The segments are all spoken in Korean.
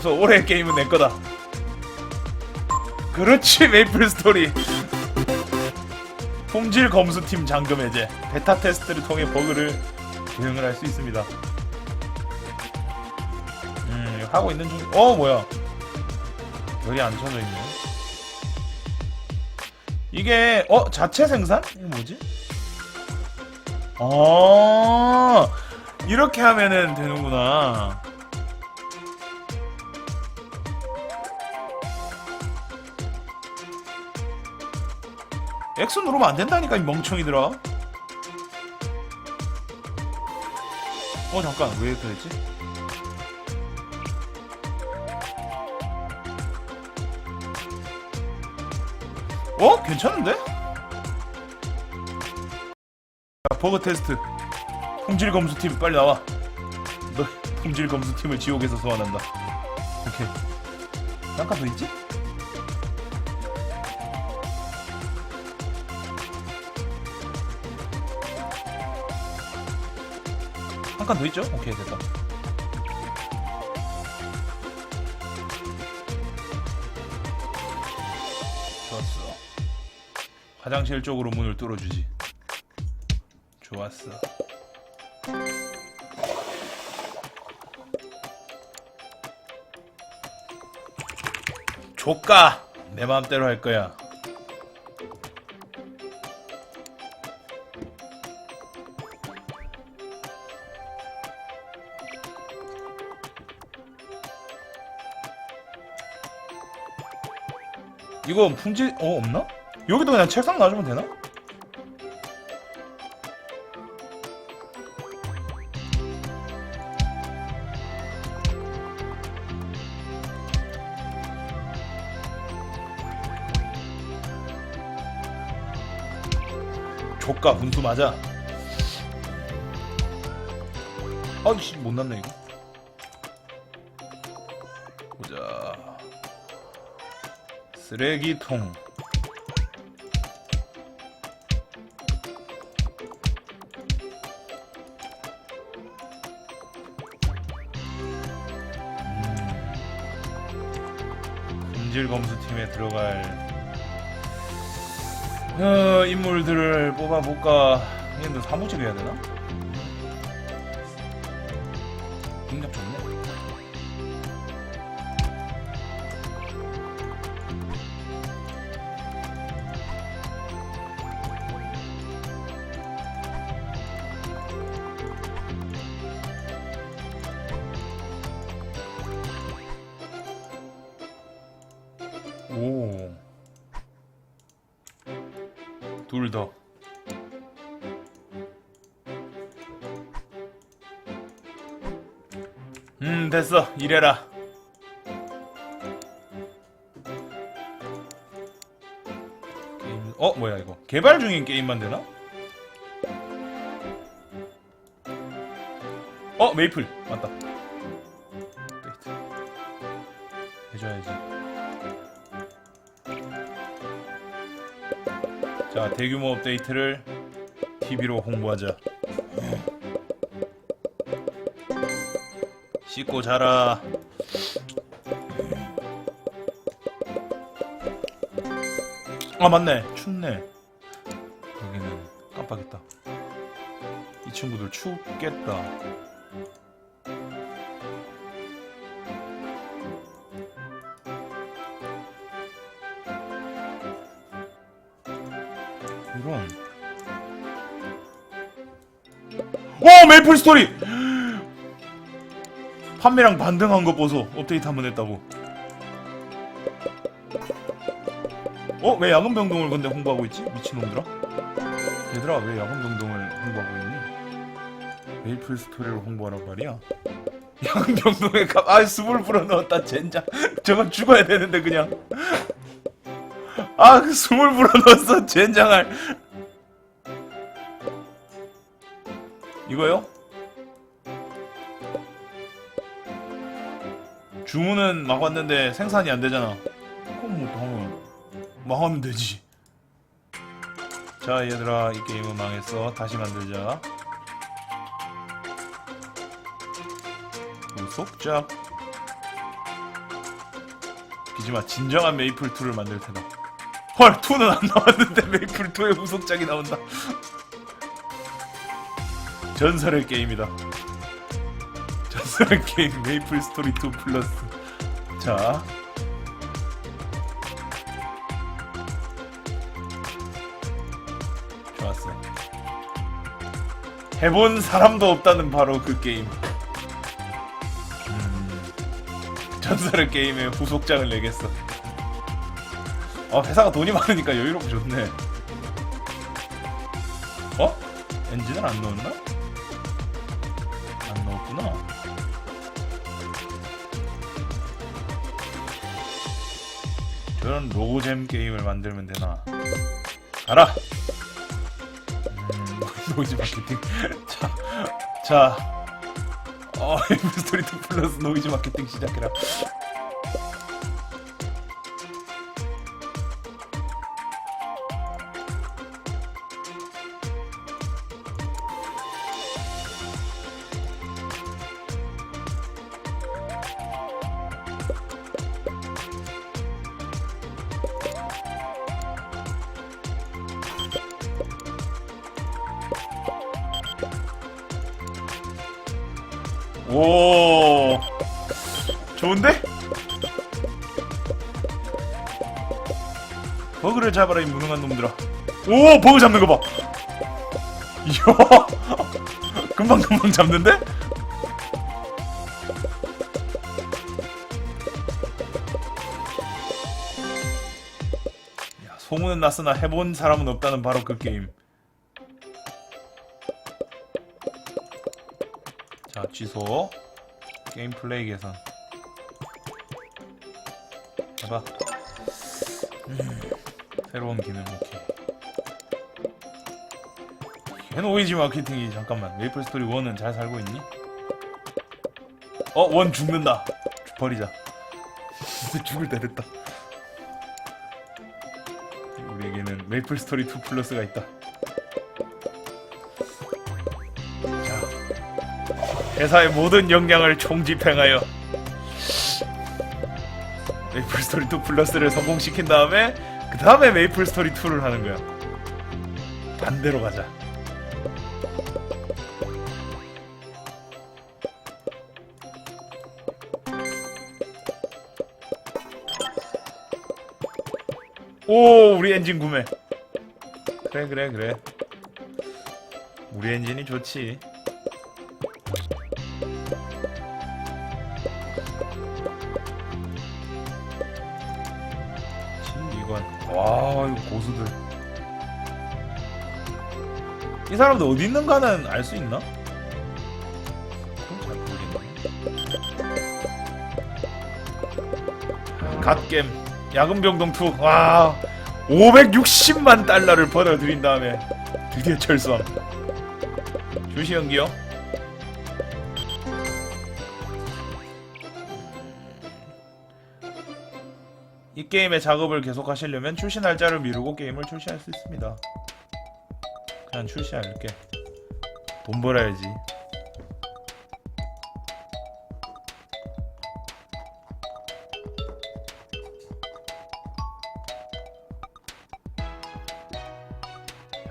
그래서 올해 게임은 내 거다. 그렇지 메이플 스토리. 품질 검수팀 잠금 해제. 베타 테스트를 통해 버그를 조정을 할 수 있습니다. 음 하고 있는 중. 어 뭐야? 열이 안 쳐져 있네. 이게 어 자체 생산? 이게 뭐지? 어 이렇게 하면은 되는구나. X 누르면 안 된다니까 이 멍청이들아. 어 잠깐 왜 이렇게 됐지? 어 괜찮은데? 자, 버그 테스트. 품질 검수팀 빨리 나와. 너 품질 검수팀을 지옥에서 소환한다. 오케이. 잠깐 더 있지? 한칸더 있죠? 오케이 됐다. 좋았어. 화장실 쪽으로 문을 뚫어주지. 좋았어. 조까 내 마음대로 할 거야. 이거 품질 어 없나? 여기도 그냥 책상 놔주면 되나? 조까 분수 맞아. 아이씨 못 났네 이거. 쓰레기통. 음. 품질 검수팀에 들어갈 어, 인물들을 뽑아볼까? 얘는 사무직 해야 되나? 둘 더. 음, 됐어. 일해라. 게임- 어, 뭐야 이거? 개발 중인 게임만 되나? 어, 메이플. 맞다. 대규모 업데이트를 TV로 홍보하자. 씻고 자라. 아, 맞네. 춥네. 여기는 깜빡했다. 이 친구들 춥겠다. 오 메이플 스토리. 판매량 반등한 거 보소. 업데이트 한 번 했다고. 어? 왜 야근 병동을 근데 홍보하고 있지? 미친놈들아? 얘들아 왜 야근 병동을 홍보하고 있니? 메이플 스토리를 홍보하란 말이야? 야근 병동에 가... 아 숨을 불어넣었다 젠장 저건 죽어야 되는데 그냥 아, 그 숨을 불어넣었어, 젠장할. 이거요? 주문은 막 왔는데 생산이 안 되잖아. 그럼 뭐 하면 망하면 되지. 자, 얘들아, 이 게임은 망했어. 다시 만들자. 구속작. 웃기지 마. 진정한 메이플 2를 만들 테다. 헐, 2는 안 나왔는데 메이플 2의 후속작이 나온다. 전설의 게임이다. 전설의 게임 메이플 스토리 2 플러스. 자. 좋았어. 해본 사람도 없다는 바로 그 게임. 음, 전설의 게임의 후속작을 내겠어. 어, 회사가 돈이 많으니까 여유롭고 좋네. 어? 엔진을 안 넣었나? 안 넣었구나. 저런 로고잼 게임을 만들면 되나? 음, 노이즈 마케팅. 자, 자. 어, 스토리 2 플러스 노이즈 마케팅 시작해라. 오. 좋은데? 버그를 잡아라 이 무능한 놈들아. 오 버그 잡는 거봐. 이야. 금방금방 잡는데? 야, 소문은 났으나 해본 사람은 없다는 바로 그 게임 자 취소. 게임 플레이 개선. 해봐. 음, 새로운 기능 오케이. 해노이지 마케팅이 잠깐만. 메이플 스토리 1은 잘 살고 있니? 어? 원 죽는다. 버리자. 죽을 때 됐다. 우리에게는 메이플 스토리 2 플러스가 있다 자 회사의 모든 역량을 총집행하여 메이플 스토리 2 플러스를 성공시킨 다음에 그 다음에 메이플 스토리 2를 하는 거야. 반대로 가자. 오, 우리 엔진 구매. 그래, 그래, 그래. 우리 엔진이 좋지. 신기관. 와, 이거 고수들. 이 사람들 어디 있는가는 알 수 있나? 잘 모르겠네. 갓겜 야금병동 2. 와, 560만 달러를 벌어들인 다음에 드디어 철수함. 주시 연기요. 이 게임의 작업을 계속하시려면 출시 날짜를 미루고 게임을 출시할 수 있습니다. 그냥 출시할게. 돈 벌어야지.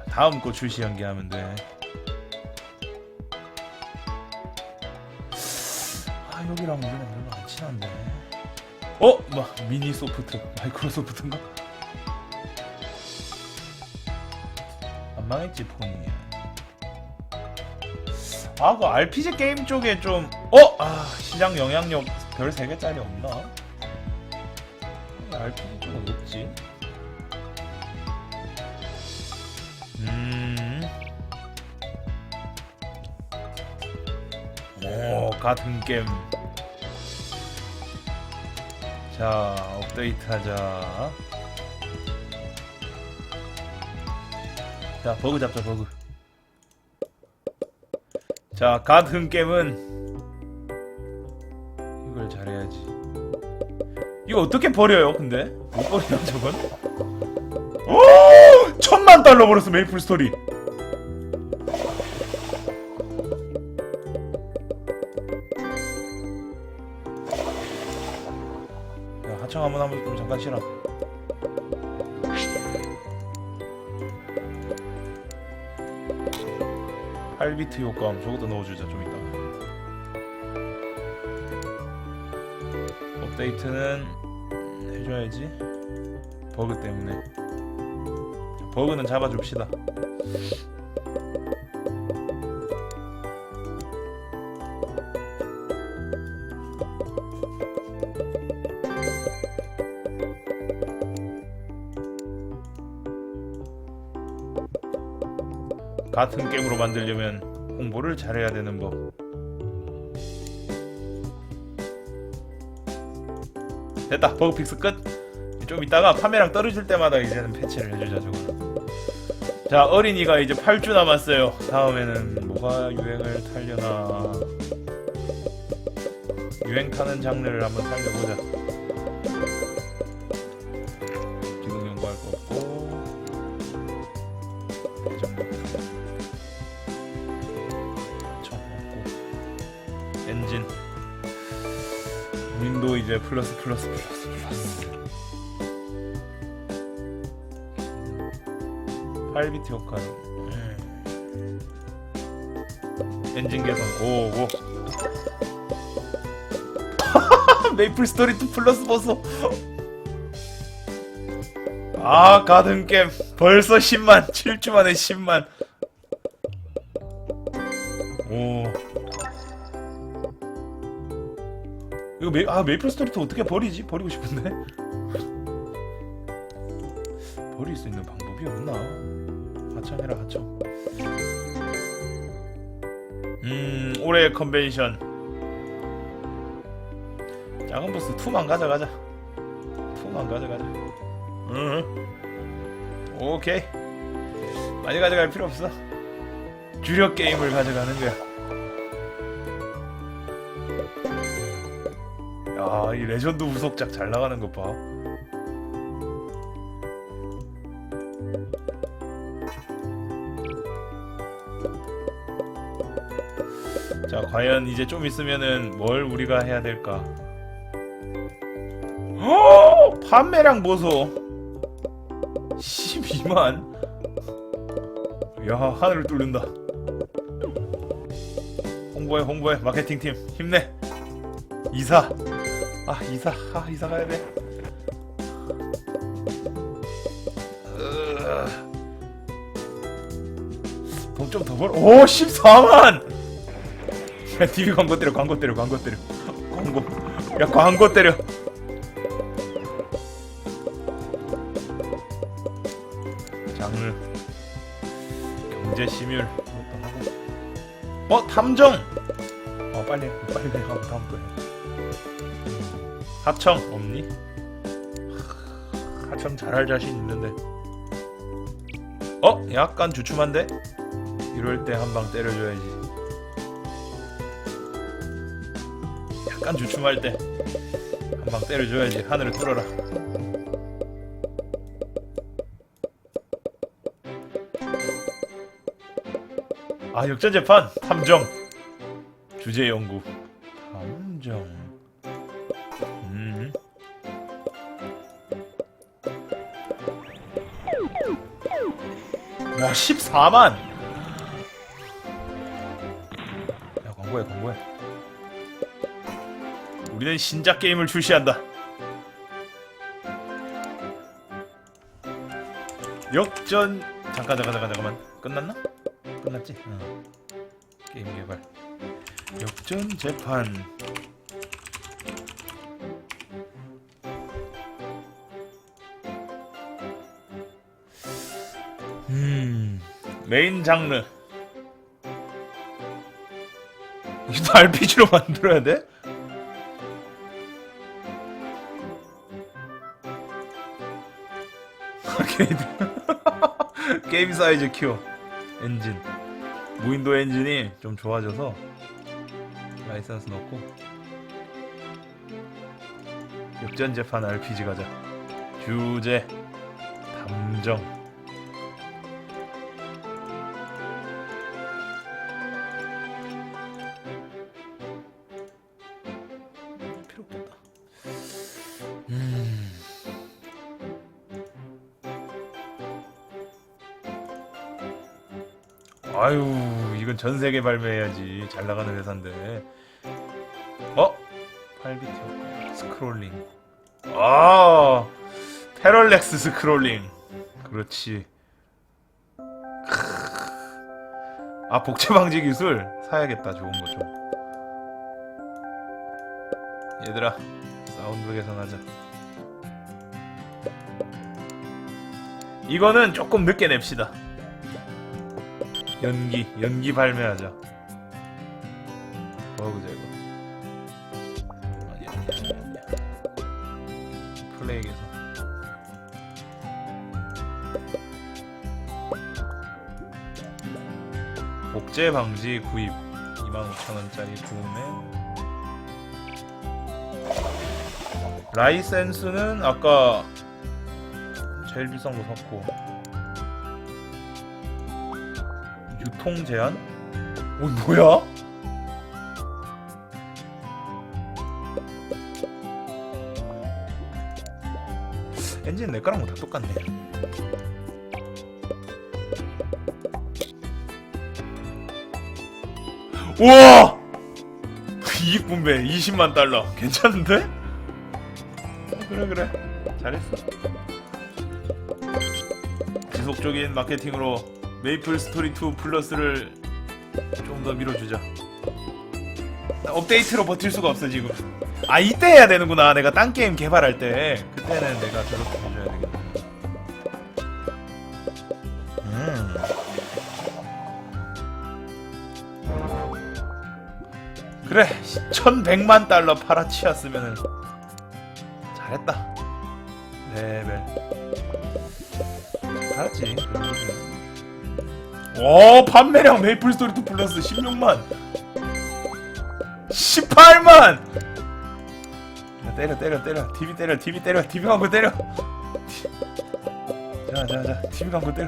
다음 거 출시 연기하면 돼. 아 여기랑 우리는 별로 안 친한데. 어? 뭐 미니 소프트 마이크로소프트인가? 안 망했지 폰이 아그 RPG 게임 쪽에 좀 어? 아 시장 영향력 별 3개짜리 없나? RPG 쪽은 없지 음. 오 같은 게임 자 업데이트 하자. 자 버그 잡자 버그. 자 같은 게임은 이걸 잘해야지. 이거 어떻게 버려요 근데? 못 버리나 저건? 오! 천만 달러 벌었어 메이플 스토리 야, 하청 한번 한번 좀 잠깐 쉬라. 팔비트 효과음 저것도 넣어주자 좀 이따. 업데이트는 해줘야지. 버그 때문에. 자, 버그는 잡아줍시다. 같은 게임으로 만들려면 홍보를 잘해야 되는 법. 됐다. 버그 픽스 끝. 좀 이따가 파매랑 떨어질 때마다 이제는 패치를 해주자 저거. 자 어린이가 이제 8주 남았어요. 다음에는 뭐가 유행을 타려나. 유행 타는 장르를 한번 살려보자. 기능 연구할 거 없고. 윈도우 이제 플러스 플러스 플러스 플러스. 8비트 효과로. 음. 엔진 개선 고고. 메이플 스토리 2 플러스 버서. 아 가든 게임 벌써 10만 7주 만에 10만. 이거 메, 아 메이플 스토리도 어떻게 버리지? 버리고 싶은데. 버릴 수 있는 방법이 없나? 하청해라 하청. 음 올해 컨벤션. 작은 보스 2만 가져가자. 2만 가져가자. 응. 오케이. 많이 가져갈 필요 없어. 주력 게임을 가져가는 거야. 이 레전드 우석작 잘 나가는 것 봐. 자, 과연 이제 좀 있으면은 뭘 우리가 해야 될까? 어! 판매량 보소. 12만. 야, 하늘을 뚫는다. 홍보해, 홍보해. 마케팅 팀 힘내. 이사. 아, 이사. 아, 이사 가야 돼. 돈 좀 더 벌. 오, 14만. 야, TV 광고 때려, 광고 때려, 광고 때려. 광고. 야, 광고 때려. 장르. 경제. 그것도 하고. 어, 탐정. 어, 빨리, 해. 빨리 해. 하고 다음 거 해. 하청 없니? 하, 하청 잘할 자신 있는데. 어, 약간 주춤한데? 이럴 때 한 방 때려줘야지. 약간 주춤할 때 한 방 때려줘야지 하늘을 뚫어라 아 역전 재판 탐정 주제 연구 탐정 와 14만 야 광고해 광고해 우리는 신작 게임을 출시한다. 역전 잠깐 잠깐 잠깐 잠깐만 끝났나? 끝났지? 어. 게임 개발 역전 재판 메인 장르. 이거 RPG로 만들어야 돼? 게임. 사이즈 큐 엔진. 무인도 엔진이 좀 좋아져서 라이선스 넣고. 역전 재판 RPG 가자. 주제. 탐정 전 세계 발매해야지. 잘 나가는 회사인데. 어? 8비트. 스크롤링. 아 패럴렉스 스크롤링. 그렇지. 아 복제 방지 기술 사야겠다. 좋은 거 좀. 얘들아 사운드 개선하자. 이거는 조금 늦게 냅시다 연기 연기 발매하자. 뭐보자 이거? 아니야 아니야 아니야 플레이 개선 복제 방지 구입. 25,000원짜리 구매. 라이센스는 아까 제일 비싼 거 샀고 유통 제한? 어 뭐야? 엔진 내 거랑 뭐다 똑같네. 우와! 이익 분배 20만 달러 괜찮은데? 어, 그래 그래 잘했어. 지속적인 마케팅으로 메이플 스토리 2 플러스를 좀 더 밀어주자. 업데이트로 버틸 수가 없어 지금. 아 이때 해야 되는구나. 내가 딴 게임 개발할 때 그때는 내가 저렇게 해줘야 되겠다. 음. 그래 1100만 달러 팔아치웠으면은 잘했다 레벨 알았지 오 판매량 메이플 스토리 2 플러스 16만. 18만! 야, 때려 때려 때려. TV 때려 TV 때려. TV 광고 때려. 자자자. TV 광고 때려.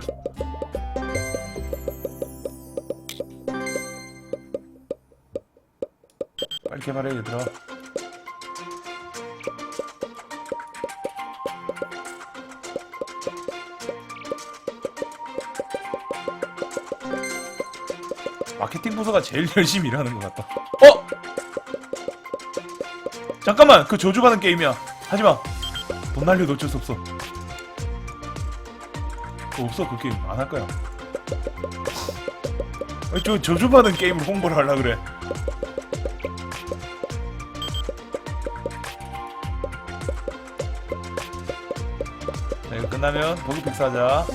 빨리 개발해 얘들아 마케팅 부서가 제일 열심히 일하는 것 같다. 어? 잠깐만 그 저주받은 게임이야. 하지마. 돈 날려도 어쩔 수 없어. 어, 없어 그 게임. 안 할 거야. 저 저주받은 게임을 홍보를 하려 그래. 자, 이거 끝나면 버그픽스 하자.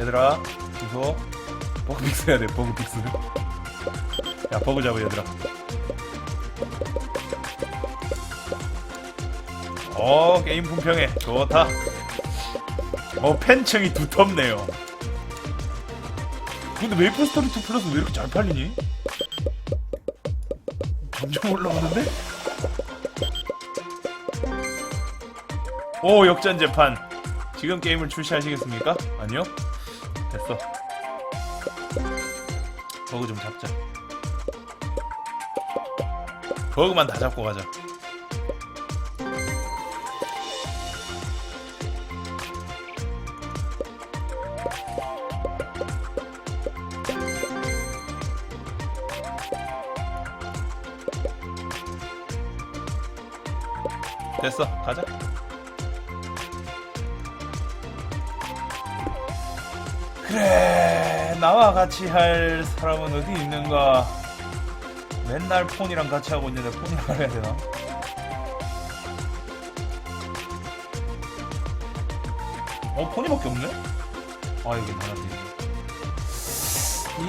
얘들아, 주소. 버그 픽스 해야 돼, 버그 픽스. 야, 버그 잡아, 얘들아. 어, 게임 품평해. 좋다. 어, 팬층이 두텁네요. 근데 메이플 스토리 2 플러스 왜 이렇게 잘 팔리니? 점점 올라오는데? 오 역전 재판 지금 게임을 출시하시겠습니까? 아니요 버그 좀 잡자. 버그만 다 잡고 가자. 됐어. 가자. 그래 나와 같이 할 사람은 어디 있는가? 맨날 폰이랑 같이 하고 있는데 폰이랑 해야 되나? 어 폰이밖에 없네? 아 이게 뭐야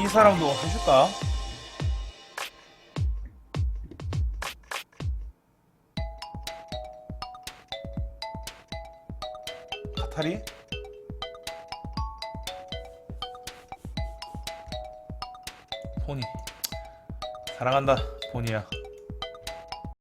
이 사람도 해줄까? 카타리 사랑한다 포니야